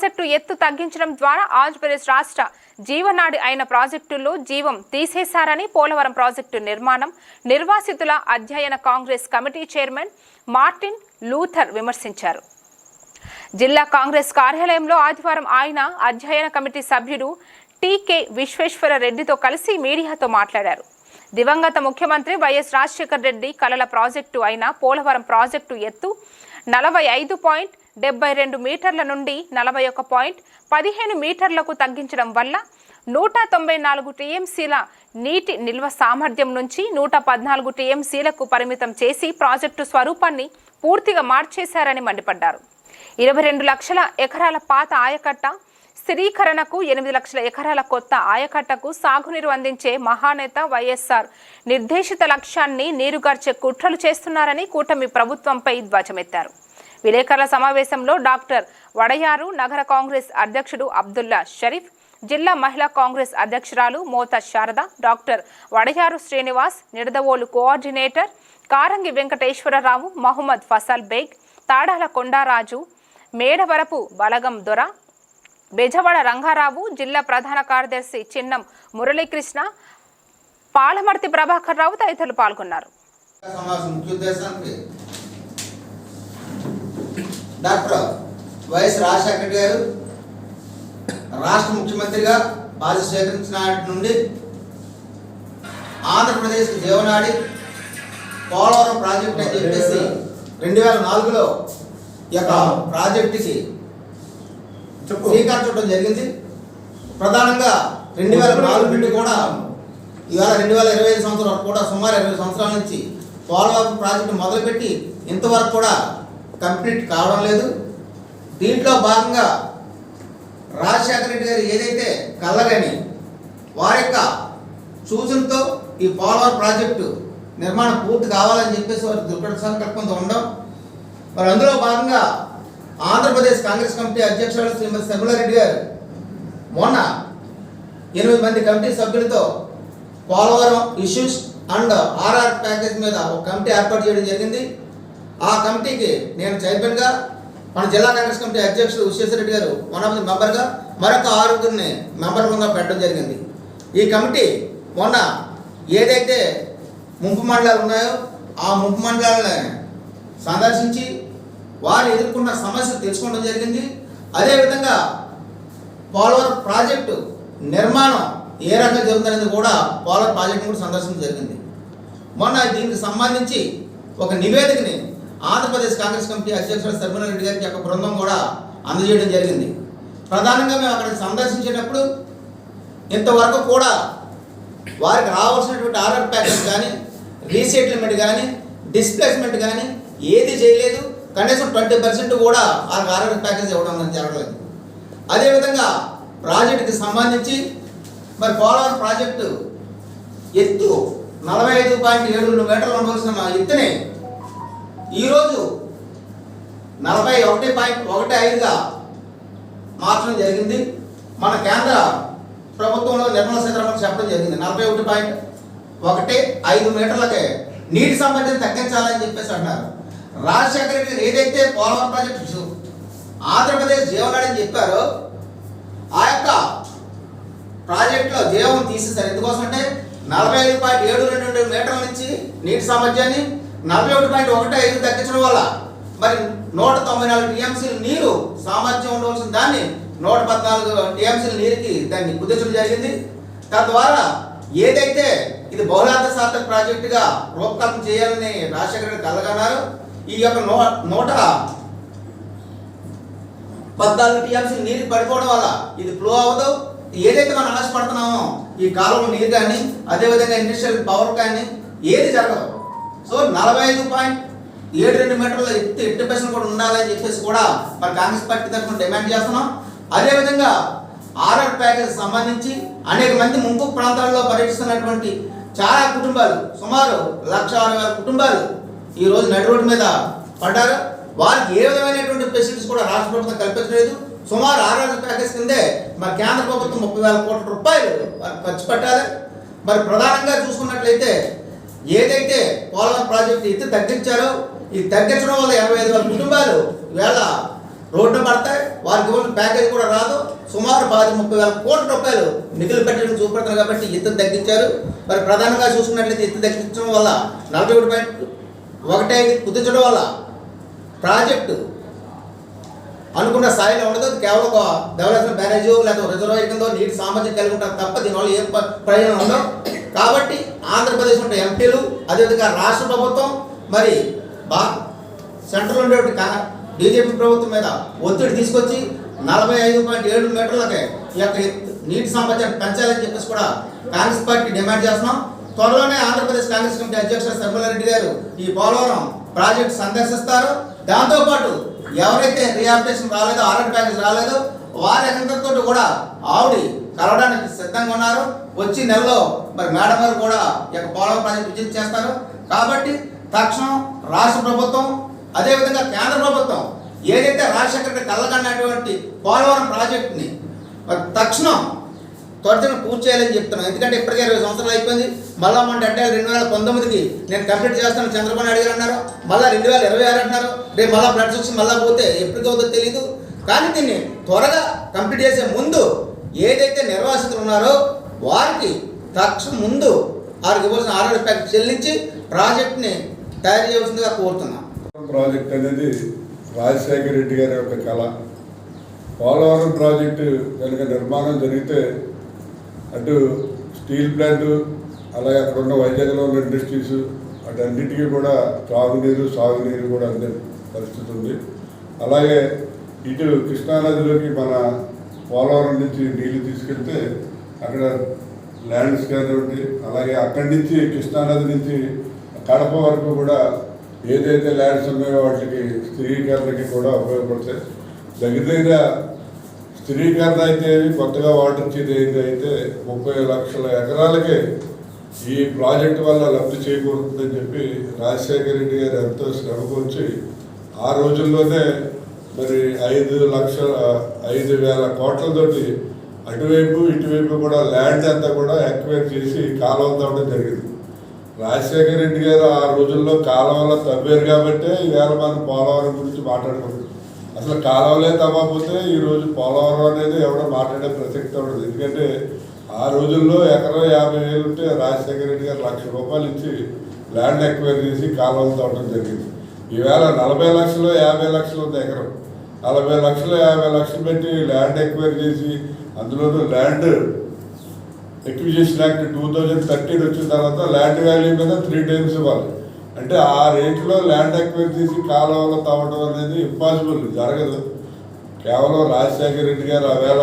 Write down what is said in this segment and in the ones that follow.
Project ఎత్తు తగ్గించడం ద్వారా ఆంధ్రప్రదేశ్ రాష్ట్ర జీవనాడి అయిన ప్రాజెక్టుల్లో జీవం తీసేశారని పోలవరం ప్రాజెక్టు నిర్మాణం నిర్వాసితుల అధ్యయన Congress committee chairman Martin Luther విమర్శించారు. జిల్లా కాంగ్రెస్ కార్యాలయంలో ఆదివారం ఆయన అధ్యయన కమిటీ సభ్యుడు టీకే విశ్వేశ్వర రెడ్డితో కలిసి మీడియాతో మాట్లాడారు. దివంగత ముఖ్యమంత్రి వైఎస్ రాజశేఖర్ రెడ్డి కలల ప్రాజెక్టు అయిన పోలవరం ప్రాజెక్టు ఎత్తు నలభై ఐదు పాయింట్ డెబ్బై రెండు మీటర్ల నుండి నలభై ఒక పాయింట్ పదిహేను మీటర్లకు తగ్గించడం వల్ల నూట తొంభై నాలుగు టీఎంసీల నీటి నిల్వ సామర్థ్యం నుంచి నూట పద్నాలుగు టీఎంసీలకు పరిమితం చేసి ప్రాజెక్టు స్వరూపాన్ని పూర్తిగా మార్చేశారని మండిపడ్డారు. ఇరవై రెండు లక్షల ఎకరాల పాత ఆయకట్ట స్థిరీకరణకు ఎనిమిది లక్షల ఎకరాల కొత్త ఆయకట్టకు సాగునీరు అందించే మహానేత వైఎస్ఆర్. నిర్దేశిత లక్ష్యాన్ని నీరుగార్చే కుట్రలు చేస్తున్నారని కూటమి ప్రభుత్వంపై ధ్వజమెత్తారు. విలేకరుల సమావేశంలో డాక్టర్ వడయారు నగర కాంగ్రెస్ అధ్యక్షుడు అబ్దుల్లా షరీఫ్ జిల్లా మహిళా కాంగ్రెస్ అధ్యక్షురాలు మోత శారద డాక్టర్ వడయారు శ్రీనివాస్ నిడదవోలు కోఆర్డినేటర్ కారంగి వెంకటేశ్వరరావు మహమ్మద్ ఫసల్ బేగ్ తాడాల కొండారాజు మేడవరపు బలగం దొర బెజవాడ రంగారావు జిల్లా ప్రధాన కార్యదర్శి చిన్నం మురళీకృష్ణ పాలమర్తి ప్రభాకర్ రావు తదితరులు పాల్గొన్నారు. డాక్టర్ వైఎస్ రాజశేఖర గారు రాష్ట్ర ముఖ్యమంత్రిగా బాధ్యత స్వీకరించిన నుండి ఆంధ్రప్రదేశ్ దేవనాడి పోలవరం ప్రాజెక్ట్ అని చెప్పేసి రెండు వేల నాలుగులో ఈ యొక్క ప్రాజెక్టుకి శ్రీకారం చుట్టడం జరిగింది. ప్రధానంగా రెండు వేల నాలుగు నుండి కూడా ఇవాళ రెండు వేల ఇరవై ఐదు సంవత్సరం వరకు కూడా సుమారు ఇరవై సంవత్సరాల నుంచి పోలవరం ప్రాజెక్టు మొదలుపెట్టి ఇంతవరకు కూడా కంప్లీట్ కావడం లేదు. దీంట్లో భాగంగా రాజశేఖర రెడ్డి గారు ఏదైతే కళ్ళగని వారి యొక్క సూచనతో ఈ పోలవరం ప్రాజెక్టు నిర్మాణం పూర్తి కావాలని చెప్పేసి వారి దుర్ఘట సంకల్పంతో ఉండడం. మరి అందులో భాగంగా ఆంధ్రప్రదేశ్ కాంగ్రెస్ కమిటీ అధ్యక్షురాలు శ్రీమతి శర్మలారెడ్డి గారు. మొన్న ఎనిమిది మంది కమిటీ సభ్యులతో Polavaram issues and R R package మీద ఒక కమిటీ ఏర్పాటు చేయడం జరిగింది. ఆ కమిటీకి నేను చైర్మన్గా మన జిల్లా కాంగ్రెస్ కమిటీ అధ్యక్షుడు విశ్వేశ్వరరెడ్డి గారు వన్ ఆఫ్ ది మెంబర్గా మరొక ఆరుగురిని మెంబర్గా పెట్టడం జరిగింది. ఈ కమిటీ మొన్న ఏదైతే ముంపు మండలాలు ఉన్నాయో ఆ ముంపు మండలాలని సందర్శించి వారు ఎదుర్కొన్న సమస్యలు తెలుసుకోవడం జరిగింది. అదేవిధంగా పోలవరం ప్రాజెక్టు నిర్మాణం ఏ రకంగా జరుగుతుందనేది కూడా పోలవరం ప్రాజెక్టు కూడా సందర్శించడం జరిగింది. మొన్న దీనికి సంబంధించి ఒక నివేదికని ఆంధ్రప్రదేశ్ కాంగ్రెస్ కమిటీ అధ్యక్షుడు శర్మల రెడ్డి గారికి యొక్క బృందం కూడా అందజేయడం జరిగింది. ప్రధానంగా మేము అక్కడ సందర్శించేటప్పుడు ఇంతవరకు కూడా వారికి రావాల్సినటువంటి ఆర్డర్ ప్యాకేజ్ కానీ రీసెటిల్మెంట్ కానీ డిస్ప్లేస్మెంట్ కానీ ఏది చేయలేదు. కనీసం ట్వంటీ పర్సెంట్ కూడా వాళ్ళకి ఆరోగ్య ప్యాకేజ్ ఇవ్వడం అనేది జరగలేదు. అదేవిధంగా ప్రాజెక్టుకి సంబంధించి మరి పోలవరం ప్రాజెక్టు ఎత్తు నలభై ఐదు పాయింట్ ఏడు రెండు మీటర్లు ఉండవలసిన ఎత్తుని ఈరోజు నలభై ఒకటి పాయింట్ ఒకటి ఐదుగా మార్చడం జరిగింది. మన కేంద్ర ప్రభుత్వంలో నిర్మలా సీతారామన్ చెప్పడం జరిగింది. నలభై ఒకటి పాయింట్ ఒకటి ఐదు మీటర్లకే నీటి సంబంధించి తగ్గించాలని చెప్పేసి అంటున్నారు. రాజశేఖర రెడ్డి గారు ఏదైతే పోలవరం ప్రాజెక్టు ఆంధ్రప్రదేశ్ జీవనాడని అని చెప్పారో ఆ యొక్క ప్రాజెక్టులో జీవం తీసేశారు. ఎందుకోసం అంటే నలభై ఐదు పాయింట్ ఏడు రెండు రెండు మీటర్ల నుంచి నీటి సామర్థ్యాన్ని నలభై ఒకటి పాయింట్ ఒకటి ఐదు తగ్గించడం వల్ల మరి నూట తొంభై నాలుగు టీఎంసీల నీరు సామర్థ్యం ఉండవలసిన దాన్ని నూట పద్నాలుగు టీఎంసీల నీరుకి దాన్ని కుదించడం జరిగింది. తద్వారా ఏదైతే ఇది బహుళార్థ సాధక ప్రాజెక్టుగా రూపకల్పన చేయాలని రాజశేఖర రెడ్డి కలగన్నారు ఈ యొక్క నో నూట పద్నాలుగు టీఎంసీ నీరు పడిపోవడం వల్ల ఇది ఫ్లో అవ్వదు. ఏదైతే మనం ఆశపడుతున్నామో ఈ కాలంలో నీరు కానీ అదేవిధంగా ఇండస్ట్రియల్ పవర్ కానీ ఏది జరగదు. సో నలభై ఐదు పాయింట్ ఏడు రెండు మీటర్ల ఎత్తు ఎట్టి పర్సెంట్ కూడా ఉండాలని చెప్పేసి కూడా మరి కాంగ్రెస్ పార్టీ తరఫున డిమాండ్ చేస్తున్నాం. అదేవిధంగా ఆర్ఆర్ ప్యాకేజ్ సంబంధించి అనేక మంది ముంపు ప్రాంతాల్లో పర్యటిస్తున్నటువంటి చాలా కుటుంబాలు సుమారు లక్ష అరవై వేల కుటుంబాలు ఈ రోజు నడి రోడ్డు మీద పడ్డారు? వారికి ఏ విధమైనటువంటి ఫెసిలిటీస్ కూడా రాష్ట్ర ప్రభుత్వం కల్పించలేదు. సుమారు ఆర్ఆర్ ప్యాకేజ్ కిందే మరి కేంద్ర ప్రభుత్వం ముప్పై వేల కోట్ల రూపాయలు ఖర్చు పెట్టాలి. మరి ప్రధానంగా చూసుకున్నట్లయితే ఏదైతే పోలవరం ప్రాజెక్టు ఎత్తి తగ్గించారో ఇది తగ్గించడం వల్ల ఇరవై ఐదు వేల కుటుంబాలు వేళ రోడ్డు పడతాయి. వారికి ఇవ్వాల్సిన ప్యాకేజ్ కూడా రాదు. సుమారు పది ముప్పై వేల కోట్ల రూపాయలు నిధులు పెట్టడం చూపెడతారు కాబట్టి ఎత్తు తగ్గించారు. మరి ప్రధానంగా చూసుకున్నట్లయితే ఎత్తు తగ్గించడం వల్ల నలభై ఒకటి పాయింట్ ఒకటే కుదించడం వల్ల ప్రాజెక్టు అనుకున్న స్థాయిలో ఉండదు. కేవలం ఒక డెవలప్మెంట్ బ్యారేజ్ లేదా రిజర్వాయర్ కింద నీటి సామర్థ్యం కలిగి ఉంటారు తప్ప దీనివల్ల ఏ ప్రయోజనం ఉండదు. కాబట్టి ఆంధ్రప్రదేశ్ ఉండే ఎంపీలు అదేవిధంగా రాష్ట్ర ప్రభుత్వం మరి బా సెంట్రల్ ఉండేటువంటి బీజేపీ ప్రభుత్వం మీద ఒత్తిడి తీసుకొచ్చి నలభై ఐదు పాయింట్ ఏడు మీటర్లకి ఈ యొక్క నీటి సామర్థ్యాన్ని పెంచాలని చెప్పేసి కూడా కాంగ్రెస్ పార్టీ డిమాండ్ చేస్తున్నాం. త్వరలోనే ఆంధ్రప్రదేశ్ కాంగ్రెస్ కమిటీ అధ్యక్షుడు శర్మలారెడ్డి గారు ఈ పోలవరం ప్రాజెక్టు సందర్శిస్తారు. దాంతోపాటు ఎవరైతే రిహాబిటేషన్ రాలేదో ఆర్ఆర్ ప్యాకేజ్ రాలేదో వారి అందరితో కూడా ఆవిడ కలవడానికి సిద్ధంగా ఉన్నారు. వచ్చి నెలలో మరి మేడం గారు కూడా ఈ యొక్క పోలవరం ప్రాజెక్ట్ విజిట్ చేస్తారు. కాబట్టి తక్షణం రాష్ట్ర ప్రభుత్వం అదేవిధంగా కేంద్ర ప్రభుత్వం ఏదైతే రాజశేఖర్ కళ్ళకన్నటువంటి పోలవరం ప్రాజెక్టుని తక్షణం త్వరగా పూర్తి చేయాలని చెప్తున్నాను. ఎందుకంటే ఇప్పటికే ఇరవై సంవత్సరాలు అయిపోయింది. మళ్ళా మన అంటే రెండు వేల పంతొమ్మిదికి నేను కంప్లీట్ చేస్తాను. చంద్రబాబు నాయుడు గారు అన్నారు. మళ్ళీ రెండు వేల ఇరవై ఆరు అంటున్నారు. రేపు మళ్ళీ బ్లడ్ వచ్చి మళ్ళీ పోతే ఎప్పటికవుతుందో తెలియదు కానీ దీన్ని త్వరగా కంప్లీట్ చేసే ముందు ఏదైతే నిర్వాసితులు ఉన్నారో వారికి తక్షణ ముందు వారికి ఇవ్వాల్సిన ఆరోగ్య ప్యాక్ చెల్లించి ప్రాజెక్ట్ని తయారు చేయవలసిందిగా కోరుతున్నాం ప్రాజెక్ట్ అనేది రాజశేఖర రెడ్డి గారి యొక్క కళ. పోలవరం ప్రాజెక్టు కనుక నిర్మాణం జరిగితే అటు స్టీల్ ప్లాంట్ అలాగే అక్కడ ఉన్న వైజాగ్లో ఉన్న ఇండస్ట్రీస్ అటన్నిటికీ కూడా త్రాగునీరు సాగునీరు కూడా అందే పరిస్థితి ఉంది. అలాగే ఇటు కృష్ణానదిలోకి మన పోలవరం నుంచి నీళ్ళు తీసుకెళ్తే అక్కడ ల్యాండ్స్ కానివ్వండి అలాగే అక్కడి నుంచి కృష్ణానది నుంచి కడప వరకు కూడా ఏదైతే ల్యాండ్స్ ఉన్నాయో వాటికి స్థిరీకరణకి కూడా ఉపయోగపడతాయి. దగ్గర దగ్గర స్థిరీకరణ అయితే కొత్తగా వాటర్ ఇచ్చేది అయితే ముప్పై లక్షల ఎకరాలకే ఈ ప్రాజెక్టు వల్ల లబ్ధి చేకూరుతుందని చెప్పి రాజశేఖర రెడ్డి గారు ఎంతో శ్రమకొచ్చి ఆ రోజుల్లోనే మరి ఐదు లక్షల ఐదు వేల కోట్లతోటి అటువైపు ఇటువైపు కూడా ల్యాండ్ అంతా కూడా ఎక్వైర్ చేసి కాలువలు తవ్వడం జరిగింది. రాజశేఖర రెడ్డి గారు ఆ రోజుల్లో కాలువలు తవ్వారు కాబట్టే ఈవేళ మనం పోలవరం గురించి మాట్లాడుకుంటున్నాం. అసలు కాలంలో తవ్వకపోతే ఈ రోజు పోలవరం అనేది ఎవడో మాట్లాడే ప్రసక్తి ఉండదు. ఎందుకంటే ఆ రోజుల్లో ఎకరం యాభై వేలు ఉంటే రాజశేఖర రెడ్డి గారు లక్ష రూపాయలు ఇచ్చి ల్యాండ్ ఎక్వైర్ చేసి కాలువలు తవ్వడం జరిగింది. ఈవేళ నలభై లక్షలు యాభై లక్షలు ఉంది ఎకరం. నలభై లక్షలు యాభై లక్షలు పెట్టి ల్యాండ్ ఎక్వైర్ చేసి అందులోనూ land acquisition act two thousand thirteen వచ్చిన తర్వాత ల్యాండ్ వాల్యూ మీద త్రీ టైమ్స్ ఇవ్వాలి. అంటే ఆ రేట్లో ల్యాండ్ ఎక్వైర్ చేసి కాలువలో తవ్వడం అనేది ఇంపాసిబుల్ జరగదు. కేవలం రాజశేఖర రెడ్డి గారు ఆవేళ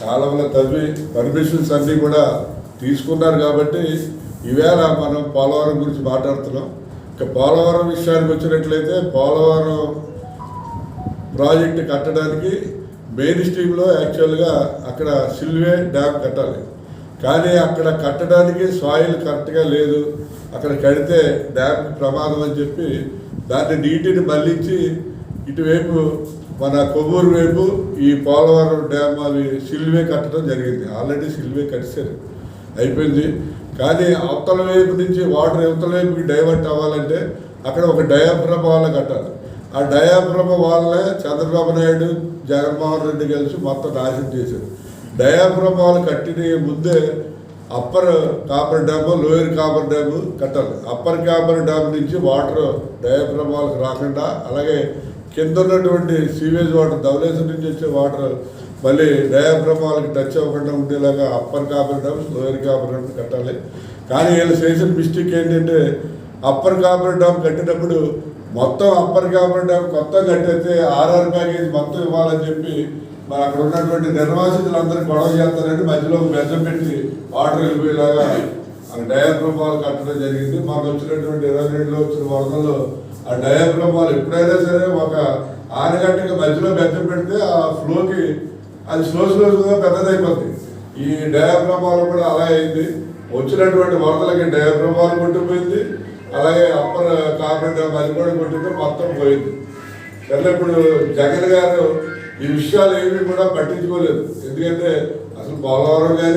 కాలువలో తవ్వి పర్మిషన్స్ అన్నీ కూడా తీసుకున్నారు కాబట్టి ఈవేళ మనం పోలవరం గురించి మాట్లాడుతున్నాం. ఇక పోలవరం విషయానికి వచ్చినట్లయితే పోలవరం ప్రాజెక్ట్ కట్టడానికి మెయిన్ స్ట్రీమ్లో యాక్చువల్గా అక్కడ సిల్వే డ్యామ్ కట్టాలి. కానీ అక్కడ కట్టడానికి సాయిల్ కరెక్ట్గా లేదు. అక్కడ కడితే డ్యామ్ ప్రమాదం అని చెప్పి దాన్ని నీటిని మళ్ళించి ఇటువైపు మన కొవ్వూరు వైపు ఈ పోలవరం డ్యామ్ అవి సిల్వే కట్టడం జరిగింది. ఆల్రెడీ సిల్వే కట్టారు అయిపోయింది. కానీ అవతల వైపు నుంచి వాటర్ అవతల వైపుకి డైవర్ట్ అవ్వాలంటే అక్కడ ఒక డయాఫ్రమ్ వాళ్ళ కట్టాలి. ఆ డయాఫ్రమ్ వాళ్ళే చంద్రబాబు నాయుడు జగన్మోహన్ రెడ్డి కలిసి మొత్తం నాశనం చేశారు. డయాఫ్రమ్ వాల్ కట్టిన ముందే upper coffer dam lower coffer dam కట్టాలి. అప్పర్ కాపర్ డ్యామ్ నుంచి వాటర్ డయాఫ్రమ్ రాకుండా అలాగే కింద ఉన్నటువంటి సీవేజ్ వాటర్ ధవలేశ్వరం నుంచి వచ్చే వాటర్ మళ్ళీ డయాఫ్రమ్ టచ్ అవ్వకుండా ఉండేలాగా upper coffer dam lower coffer dam కట్టాలి. కానీ వీళ్ళు చేసిన మిస్టేక్ ఏంటంటే అప్పర్ కాపర్ డ్యామ్ కట్టినప్పుడు మొత్తం అప్పర్ కాపర్ డ్యామ్ కొత్త కట్టయితే ఆర్ఆర్ ప్యాకేజ్ మొత్తం ఇవ్వాలని చెప్పి మరి అక్కడ ఉన్నటువంటి నిర్వాసితులందరూ గొడవ చేస్తారని మధ్యలో ఒక పెట్టి వాటర్ వెళ్ళిపోయేలాగా ఆ డయాఫ్రమ్ కట్టడం జరిగింది. మాకు వచ్చినటువంటి ఇరవై రెండులో వచ్చిన వరదల్లో ఆ డయా వాల్ ఎప్పుడైనా సరే ఒక ఆనగంటకి మధ్యలో బెజ్జం పెడితే ఆ ఫ్లోకి అది స్లో స్లోగా పెద్దదైపోతుంది ఈ డయాఫ్రమ్ వాల్ కూడా అలా అయింది. వచ్చినటువంటి వరదలకి డయా వాల్ కొట్టిపోయింది అలాగే అప్పర్ కాకుండా మరి కూడా కొట్టింది మొత్తం పోయింది. సరే ఇప్పుడు జగన్ గారు ఈ విషయాలు ఏమీ కూడా పట్టించుకోలేదు. ఎందుకంటే అసలు పోలవరం కానీ